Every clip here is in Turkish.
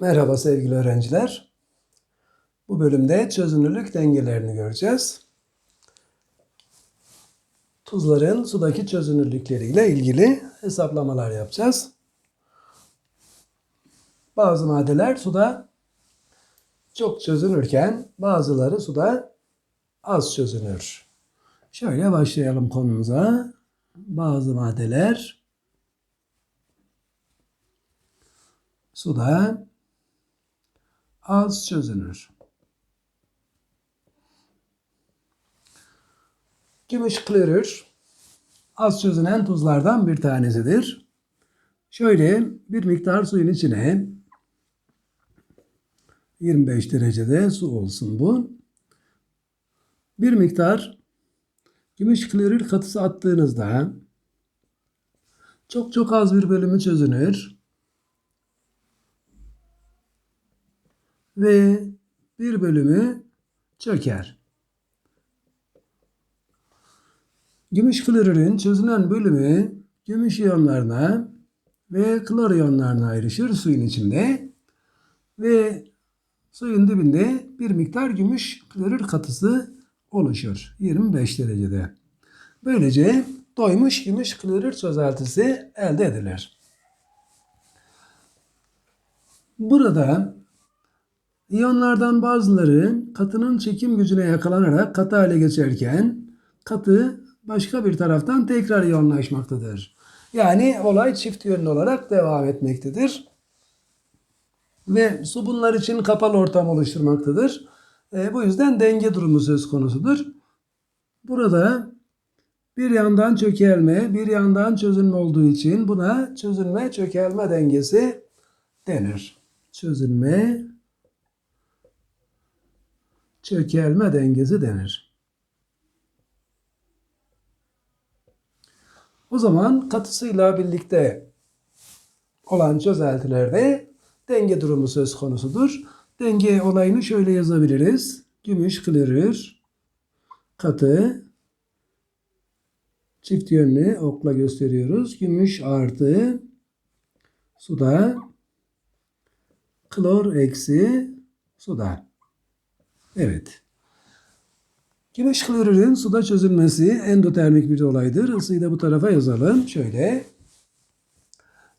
Merhaba sevgili öğrenciler. Bu bölümde çözünürlük dengelerini göreceğiz. Tuzların sudaki çözünürlükleriyle ilgili hesaplamalar yapacağız. Bazı maddeler suda çok çözünürken bazıları suda az çözünür. Şöyle başlayalım konumuza. Bazı maddeler suda az çözünür. Gümüş klorür az çözünen tuzlardan bir tanesidir. Şöyle bir miktar suyun içine 25 derecede su olsun bu. Bir miktar gümüş klorür katısı attığınızda çok çok az bir bölümü çözünür. Ve bir bölümü çöker. Gümüş klorürün çözünen bölümü gümüş iyonlarına ve klor iyonlarına ayrışır suyun içinde ve suyun dibinde bir miktar gümüş klorür katısı oluşur 25 derecede. Böylece doymuş gümüş klorür çözeltisi elde edilir. Burada İyonlardan bazıları katının çekim gücüne yakalanarak katı hale geçerken katı başka bir taraftan tekrar iyonlaşmaktadır. Yani olay çift yönlü olarak devam etmektedir. Ve su bunlar için kapalı ortam oluşturmaktadır. E, bu yüzden denge durumu söz konusudur. Burada bir yandan çökelme, bir yandan çözünme olduğu için buna çözünme çökelme dengesi denir. Çözünme çökelme dengesi denir. O zaman katısıyla birlikte olan çözeltilerde denge durumu söz konusudur. Denge olayını şöyle yazabiliriz. Gümüş klorür katı çift yönlü okla gösteriyoruz. Gümüş artı suda klor eksi suda. Evet. Gümüş klorürün suda çözülmesi endotermik bir olaydır. Isıyı da bu tarafa yazalım. Şöyle.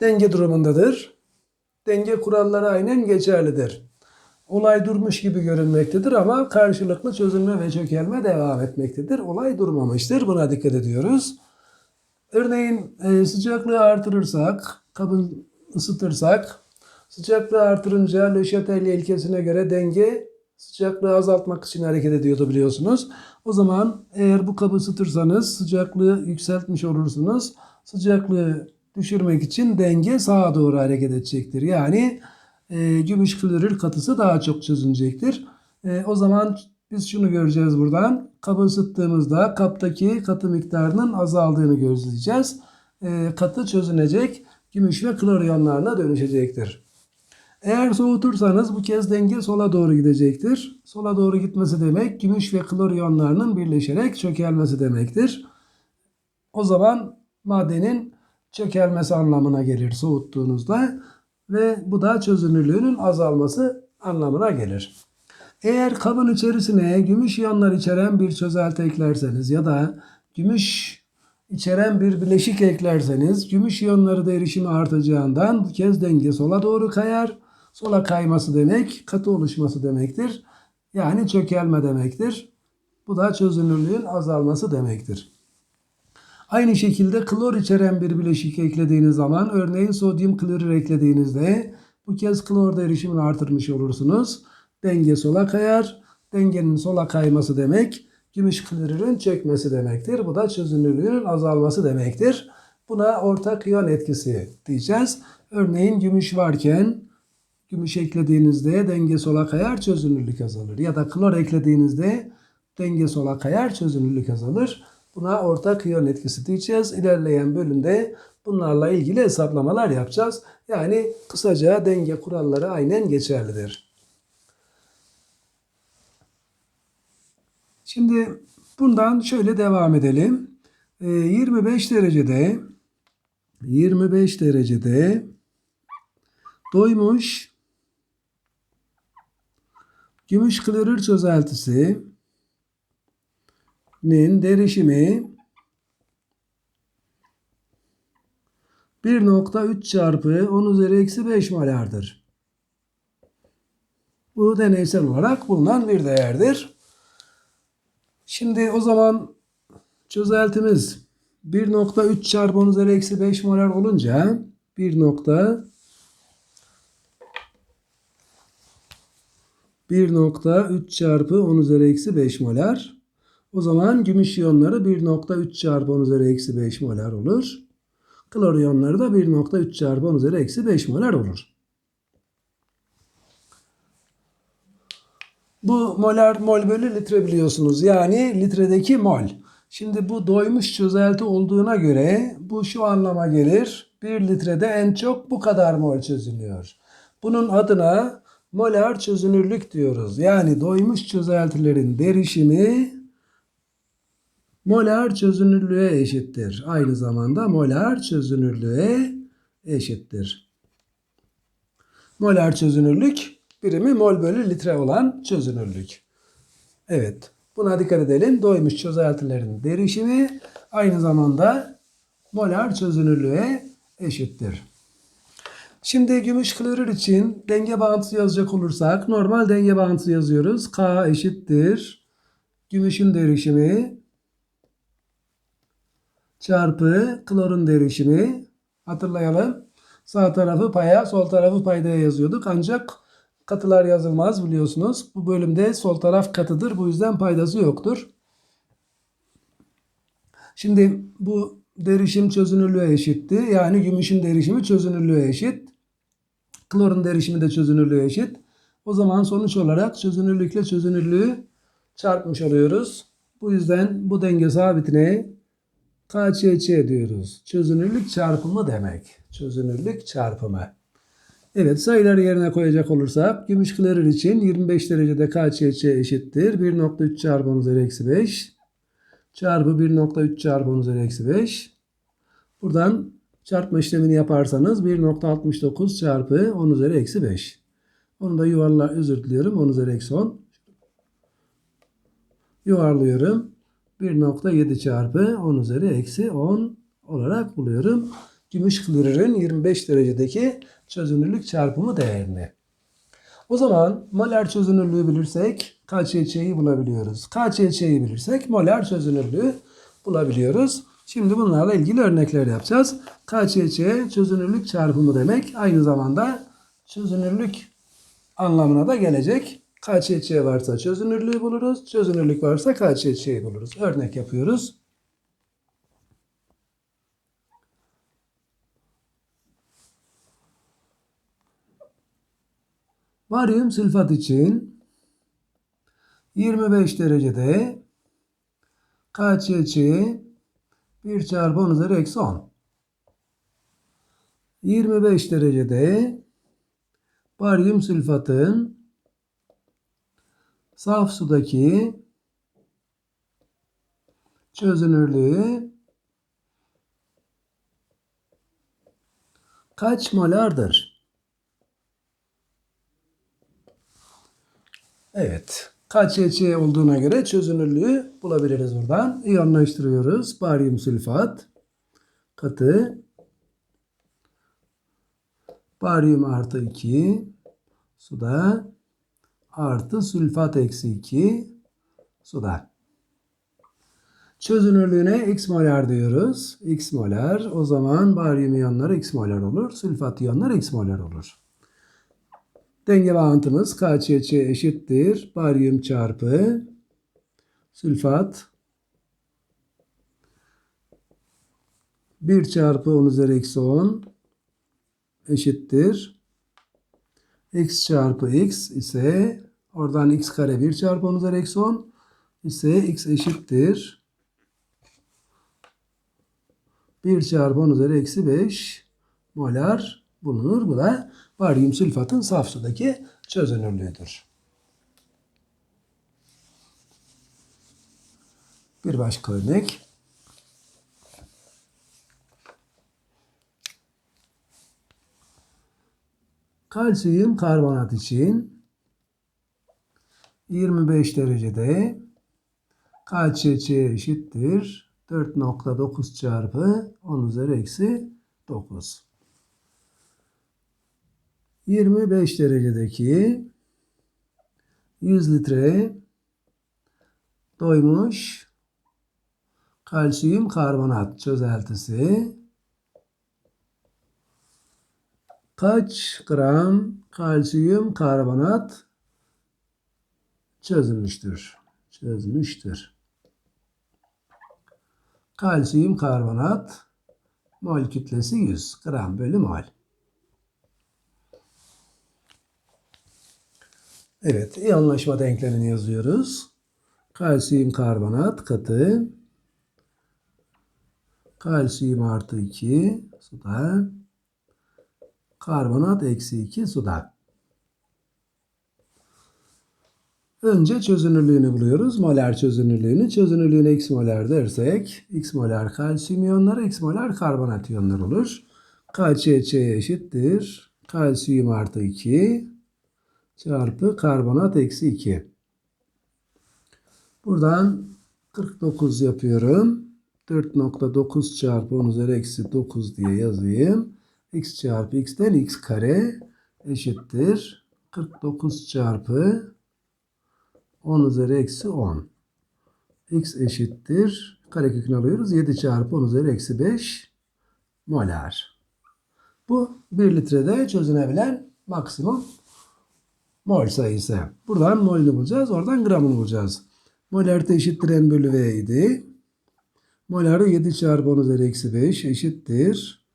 Denge durumundadır. Denge kuralları aynen geçerlidir. Olay durmuş gibi görünmektedir ama karşılıklı çözülme ve çökelme devam etmektedir. Olay durmamıştır. Buna dikkat ediyoruz. Örneğin e, sıcaklığı artırırsak, kabın ısıtırsak, sıcaklığı artırınca Le Chatelier ilkesine göre denge sıcaklığı azaltmak için hareket ediyordu biliyorsunuz. O zaman eğer bu kabı ısıtırsanız sıcaklığı yükseltmiş olursunuz. Sıcaklığı düşürmek için denge sağa doğru hareket edecektir. Yani e, gümüş klorür katısı daha çok çözünecektir. E, o zaman biz şunu göreceğiz buradan. Kabı ısıttığımızda kaptaki katı miktarının azaldığını gözleyeceğiz. E, katı çözünecek, gümüş ve klor iyonlarına dönüşecektir. Eğer soğutursanız bu kez denge sola doğru gidecektir. Sola doğru gitmesi demek gümüş ve klor iyonlarının birleşerek çökelmesi demektir. O zaman maddenin çökelmesi anlamına gelir soğuttuğunuzda ve bu da çözünürlüğünün azalması anlamına gelir. Eğer kabın içerisine gümüş iyonlar içeren bir çözelti eklerseniz ya da gümüş içeren bir bileşik eklerseniz gümüş iyonları da erişimi artacağından bu kez denge sola doğru kayar. Sola kayması demek katı oluşması demektir. Yani çökelme demektir. Bu da çözünürlüğün azalması demektir. Aynı şekilde klor içeren bir bileşik eklediğiniz zaman örneğin sodyum klorür eklediğinizde bu kez klorda erişimini artırmış olursunuz. Denge sola kayar. Dengenin sola kayması demek gümüş klorürün çökmesi demektir. Bu da çözünürlüğün azalması demektir. Buna ortak iyon etkisi diyeceğiz. Örneğin gümüş varken Gümüş eklediğinizde denge sola kayar çözünürlük azalır. Ya da klor eklediğinizde denge sola kayar çözünürlük azalır. Buna ortak iyon etkisi diyeceğiz. İlerleyen bölümde bunlarla ilgili hesaplamalar yapacağız. Yani kısaca denge kuralları aynen geçerlidir. Şimdi bundan şöyle devam edelim. 25 ee, derecede 25 derecede doymuş Gümüş klorür çözeltisi nin derişimi 1.3 çarpı 10 üzeri eksi 5 molardır. Bu deneysel olarak bulunan bir değerdir. Şimdi o zaman çözeltimiz 1.3 çarpı 10 üzeri eksi 5 molar olunca 1 1.3 çarpı 10 üzeri eksi 5 molar. O zaman gümüş iyonları 1.3 çarpı 10 üzeri eksi 5 molar olur. Klor iyonları da 1.3 çarpı 10 üzeri eksi 5 molar olur. Bu molar mol bölü litre biliyorsunuz. Yani litredeki mol. Şimdi bu doymuş çözelti olduğuna göre bu şu anlama gelir. 1 litrede en çok bu kadar mol çözülüyor. Bunun adına molar çözünürlük diyoruz. Yani doymuş çözeltilerin derişimi molar çözünürlüğe eşittir. Aynı zamanda molar çözünürlüğe eşittir. Molar çözünürlük birimi mol bölü litre olan çözünürlük. Evet. Buna dikkat edelim. Doymuş çözeltilerin derişimi aynı zamanda molar çözünürlüğe eşittir. Şimdi gümüş klorür için denge bağıntısı yazacak olursak normal denge bağıntısı yazıyoruz. K eşittir. Gümüşün derişimi çarpı klorun derişimi. Hatırlayalım. Sağ tarafı paya, sol tarafı paydaya yazıyorduk. Ancak katılar yazılmaz biliyorsunuz. Bu bölümde sol taraf katıdır. Bu yüzden paydası yoktur. Şimdi bu derişim çözünürlüğe eşitti. Yani gümüşün derişimi çözünürlüğe eşit. Klorun derişimi de çözünürlüğe eşit. O zaman sonuç olarak çözünürlükle çözünürlüğü çarpmış oluyoruz. Bu yüzden bu denge sabitine KÇÇ diyoruz. Çözünürlük çarpımı demek. Çözünürlük çarpımı. Evet sayıları yerine koyacak olursak gümüş klorür için 25 derecede KÇÇ eşittir. 1.3 çarpı 10 üzeri eksi 5 çarpı 1.3 çarpı 10 üzeri eksi 5. Buradan çarpma işlemini yaparsanız 1.69 çarpı 10 üzeri eksi 5. Onu da yuvarla özür diliyorum. 10 üzeri eksi 10. Yuvarlıyorum. 1.7 çarpı 10 üzeri eksi 10 olarak buluyorum. Gümüş klorürün 25 derecedeki çözünürlük çarpımı değerini. O zaman molar çözünürlüğü bilirsek KÇÇ'yi bulabiliyoruz. KÇÇ'yi bilirsek molar çözünürlüğü bulabiliyoruz. Şimdi bunlarla ilgili örnekler yapacağız. KÇÇ çözünürlük çarpımı demek. Aynı zamanda çözünürlük anlamına da gelecek. KÇÇ varsa çözünürlüğü buluruz. Çözünürlük varsa KÇÇ'yi buluruz. Örnek yapıyoruz. Baryum sülfat için 25 derecede KÇÇ 1 çarpı 10 üzeri eksi 10. 25 derecede baryum sülfatın saf sudaki çözünürlüğü kaç molardır? Evet. KÇÇ olduğuna göre çözünürlüğü bulabiliriz buradan. İyonlaştırıyoruz. Baryum sülfat katı baryum artı 2 suda artı sülfat eksi 2 suda. Çözünürlüğüne x molar diyoruz. x molar. O zaman baryum iyonları x molar olur. Sülfat iyonları x molar olur. Denge bağıntımız KÇÇ eşittir. Baryum çarpı sülfat 1 çarpı 10 üzeri eksi 10 eşittir. x çarpı x ise oradan x kare 1 çarpı 10 üzeri eksi 10 ise x eşittir. 1 çarpı 10 üzeri eksi 5 molar bulunur. Bu da baryum sülfatın saf sudaki çözünürlüğüdür. Bir başka örnek. Kalsiyum karbonat için 25 derecede KÇÇ eşittir 4.9 çarpı 10 üzeri eksi 9. 25 derecedeki 100 litre doymuş kalsiyum karbonat çözeltisi kaç gram kalsiyum karbonat çözülmüştür? Çözmüştür. Kalsiyum karbonat mol kütlesi 100 gram bölü mol. Evet, iyonlaşma denklemini yazıyoruz. Kalsiyum karbonat katı kalsiyum artı 2 suda karbonat eksi 2 suda. Önce çözünürlüğünü buluyoruz. Moler çözünürlüğünü. Çözünürlüğünü x moler dersek x moler kalsiyum iyonları x moler karbonat iyonları olur. KÇÇ eşittir. Kalsiyum artı 2 çarpı karbonat eksi 2. Buradan 49 yapıyorum. 4.9 çarpı 10 üzeri eksi 9 diye yazayım. x çarpı x'ten x kare eşittir. 49 çarpı 10 üzeri eksi 10. x eşittir. Karekökünü alıyoruz. 7 çarpı 10 üzeri eksi 5 molar. Bu 1 litrede çözünebilen maksimum mol sayısı. Buradan molünü bulacağız. Oradan gramını bulacağız. Molarite eşittir n bölü v idi. Moları 7 çarpı 10 üzeri eksi 5 eşittir.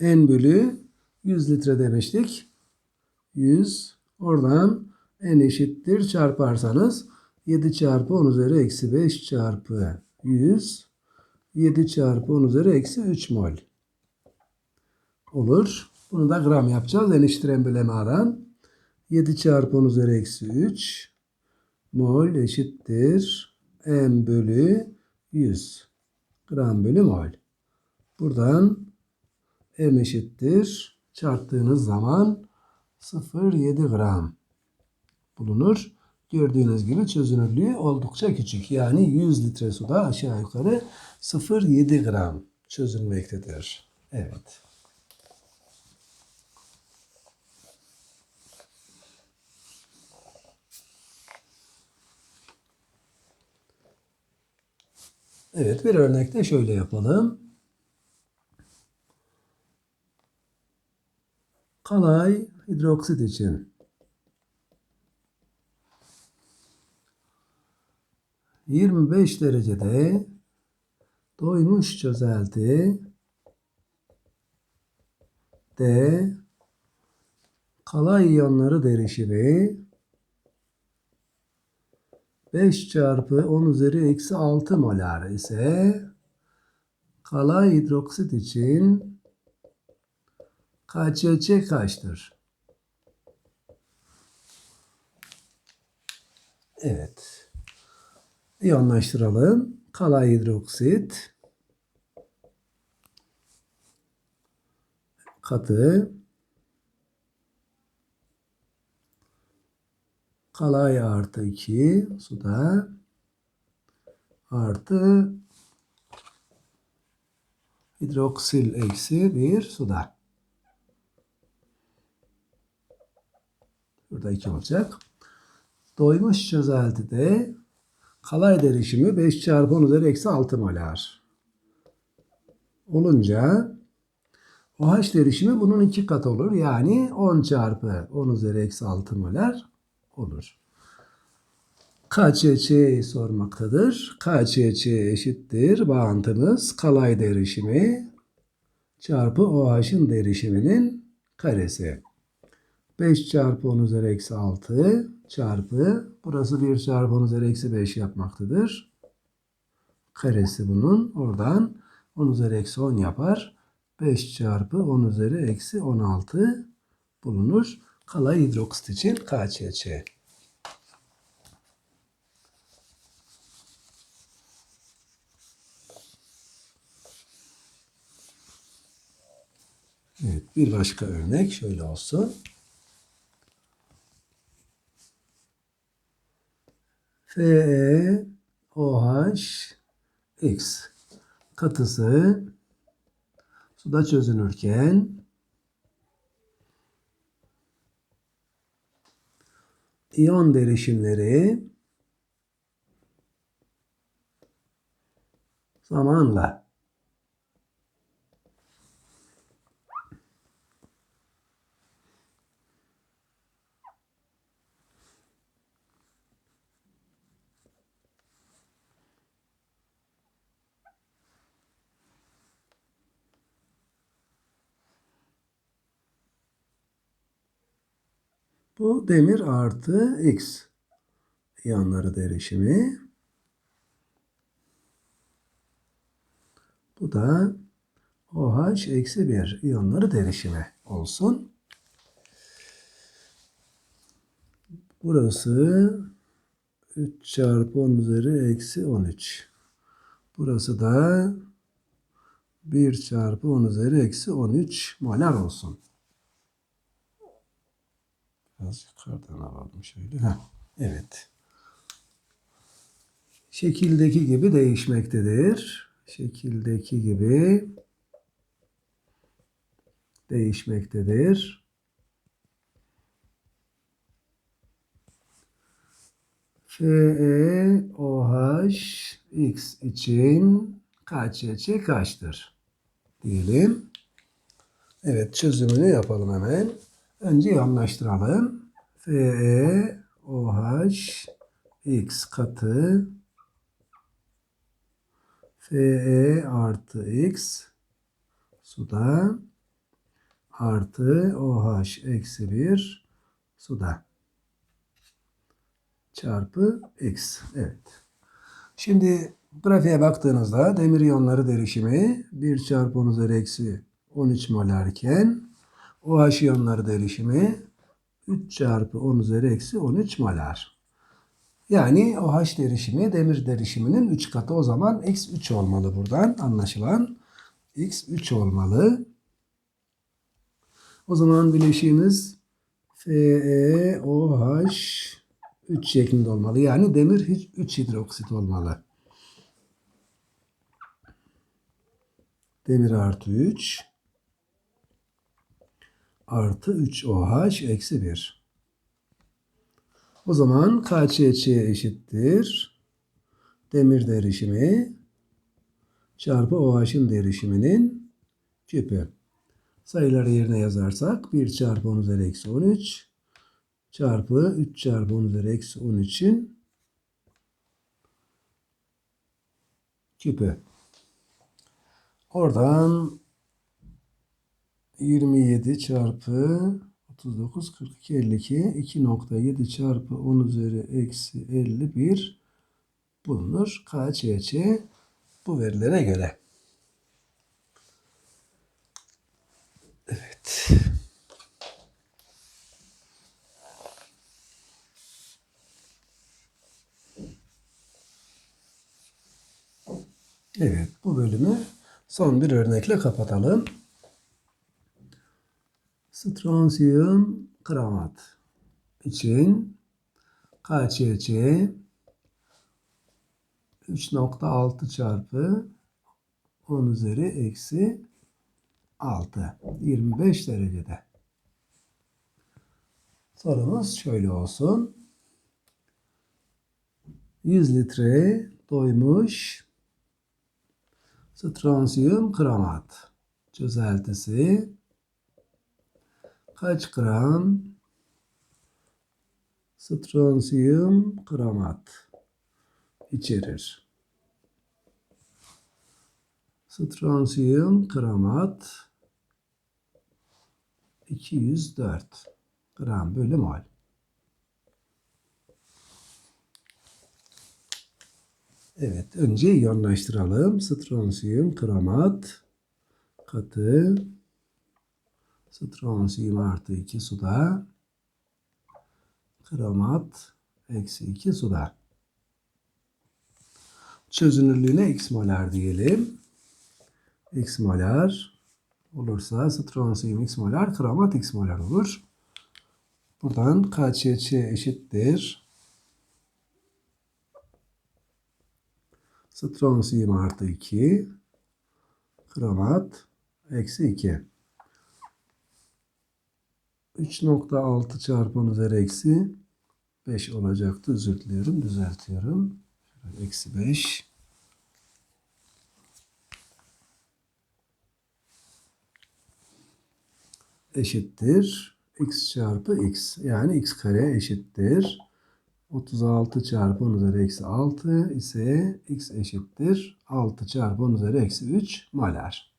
N bölü 100 litre demiştik. 100. Oradan N eşittir çarparsanız 7 çarpı 10 üzeri eksi 5 çarpı 100. 7 çarpı 10 üzeri eksi 3 mol. Olur. Bunu da gram yapacağız. N eşittir N bölü M'den. 7 çarpı 10 üzeri eksi 3 mol eşittir m bölü 100 gram bölü mol. Buradan m eşittir çarptığınız zaman 0,7 gram bulunur. Gördüğünüz gibi çözünürlüğü oldukça küçük. Yani 100 litre suda aşağı yukarı 0,7 gram çözülmektedir. Evet. Evet bir örnekte şöyle yapalım. Kalay hidroksit için yirmi beş derecede doymuş çözelti D kalay iyonları derişimi 5 çarpı 10 üzeri eksi 6 molar ise kalay hidroksit için KÇÇ kaçtır? Evet. İyonlaştıralım. Kalay hidroksit katı kalay artı 2 suda artı hidroksil eksi 1 suda. Burada 2 olacak. Doymuş çözeltide kalay derişimi 5 çarpı 10 üzeri eksi 6 molar. Olunca OH derişimi bunun iki katı olur. Yani 10 çarpı 10 üzeri eksi 6 molar olur. KÇÇ'yi sormaktadır. KÇÇ eşittir. Bağıntımız kalay derişimi çarpı OH'ın derişiminin karesi. 5 çarpı 10 üzeri eksi 6 çarpı burası 1 çarpı 10 üzeri eksi 5 yapmaktadır. Karesi bunun. Oradan 10 üzeri eksi 10 yapar. 5 çarpı 10 üzeri eksi 16 bulunur. Kalay hidroksit için KÇÇ. Evet, bir başka örnek şöyle olsun. Fe OH X katısı suda çözünürken iyon derişimleri zamanla Bu demir artı X iyonları derişimi. Bu da OH eksi 1 iyonları derişimi olsun. Burası 3 çarpı 10 üzeri eksi 13. Burası da 1 çarpı 10 üzeri eksi 13 molar olsun. Biraz yukarıdan alalım şöyle. Heh, evet. Şekildeki gibi değişmektedir. Şekildeki gibi değişmektedir. FeOH X için KÇÇ kaçtır? Diyelim. Evet çözümünü yapalım hemen. Önce yanlaştıralım. FeOH X katı Fe artı X suda artı OH eksi 1 suda çarpı X. Evet. Şimdi grafiğe baktığınızda demir iyonları derişimi 1 çarpı 10 üzeri eksi 13 molarken OH iyonları derişimi 3 çarpı 10 üzeri eksi 13 molar. Yani OH derişimi demir derişiminin 3 katı o zaman X3 olmalı buradan anlaşılan. X3 olmalı. O zaman bileşiğimiz FeOH 3 şeklinde olmalı. Yani demir 3 hidroksit olmalı. Demir artı 3 artı 3 OH eksi 1. O zaman KÇÇ eşittir. Demir derişimi çarpı OH'ın derişiminin küpü. Sayıları yerine yazarsak 1 çarpı 10 üzeri eksi 13 çarpı 3 çarpı 10 üzeri eksi 13'ün küpü. Oradan 27 çarpı 39, 42, 52, 2.7 çarpı 10 üzeri eksi 51 bulunur. KÇÇ bu verilere göre. Evet. Evet, bu bölümü son bir örnekle kapatalım. Stronsiyum kramat için KÇÇ 3.6 çarpı 10 üzeri eksi 6. 25 derecede. Sorumuz şöyle olsun. 100 litre doymuş stronsiyum kramat çözeltisi kaç gram stronsiyum kramat içerir? Stronsiyum kramat 204 gram bölü mol. Evet, önce iyonlaştıralım. Stronsiyum kramat katı stronsiyum artı 2 suda kramat eksi 2 suda. Çözünürlüğüne x molar diyelim. x molar olursa stronsiyum x molar, kramat x molar olur. Buradan KÇÇ eşittir. Stronsiyum artı 2. Kromat eksi 2. 3.6 çarpı 10 üzeri eksi 5 olacaktı. Özür diliyorum. Düzeltiyorum. Eksi 5. eşittir x çarpı x. Yani x kare eşittir 36 çarpı 10 üzeri eksi 6 ise x eşittir 6 çarpı 10 üzeri eksi 3 molar.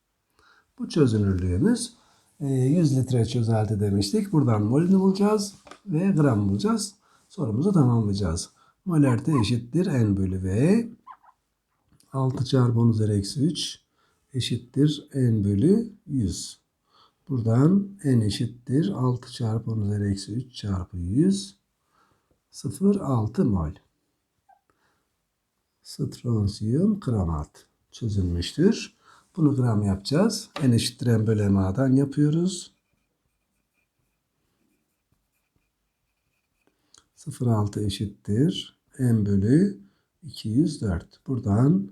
Bu çözünürlüğümüz 100 litre çözelti demiştik. Buradan molünü bulacağız ve gram bulacağız. Sorumuzu tamamlayacağız. Molarite eşittir n bölü v. 6 çarpı 10 üzeri eksi 3 eşittir n bölü 100. Buradan n eşittir 6 çarpı 10 üzeri eksi 3 çarpı 100 0,6 mol. Stronsiyum kromat çözülmüştür. Bunu gram yapacağız. N eşittir n bölü ma'dan yapıyoruz. 0,6 eşittir n bölü 204. Buradan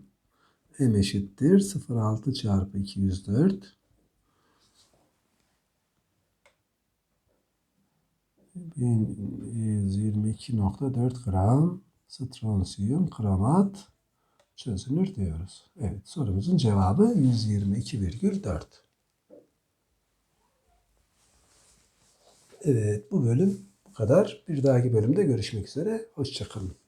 m eşittir 0,6 çarpı 204 122.4 gram stronsiyum kromat çözünür diyoruz. Evet sorumuzun cevabı 122,4. Evet bu bölüm bu kadar. Bir dahaki bölümde görüşmek üzere. Hoşçakalın.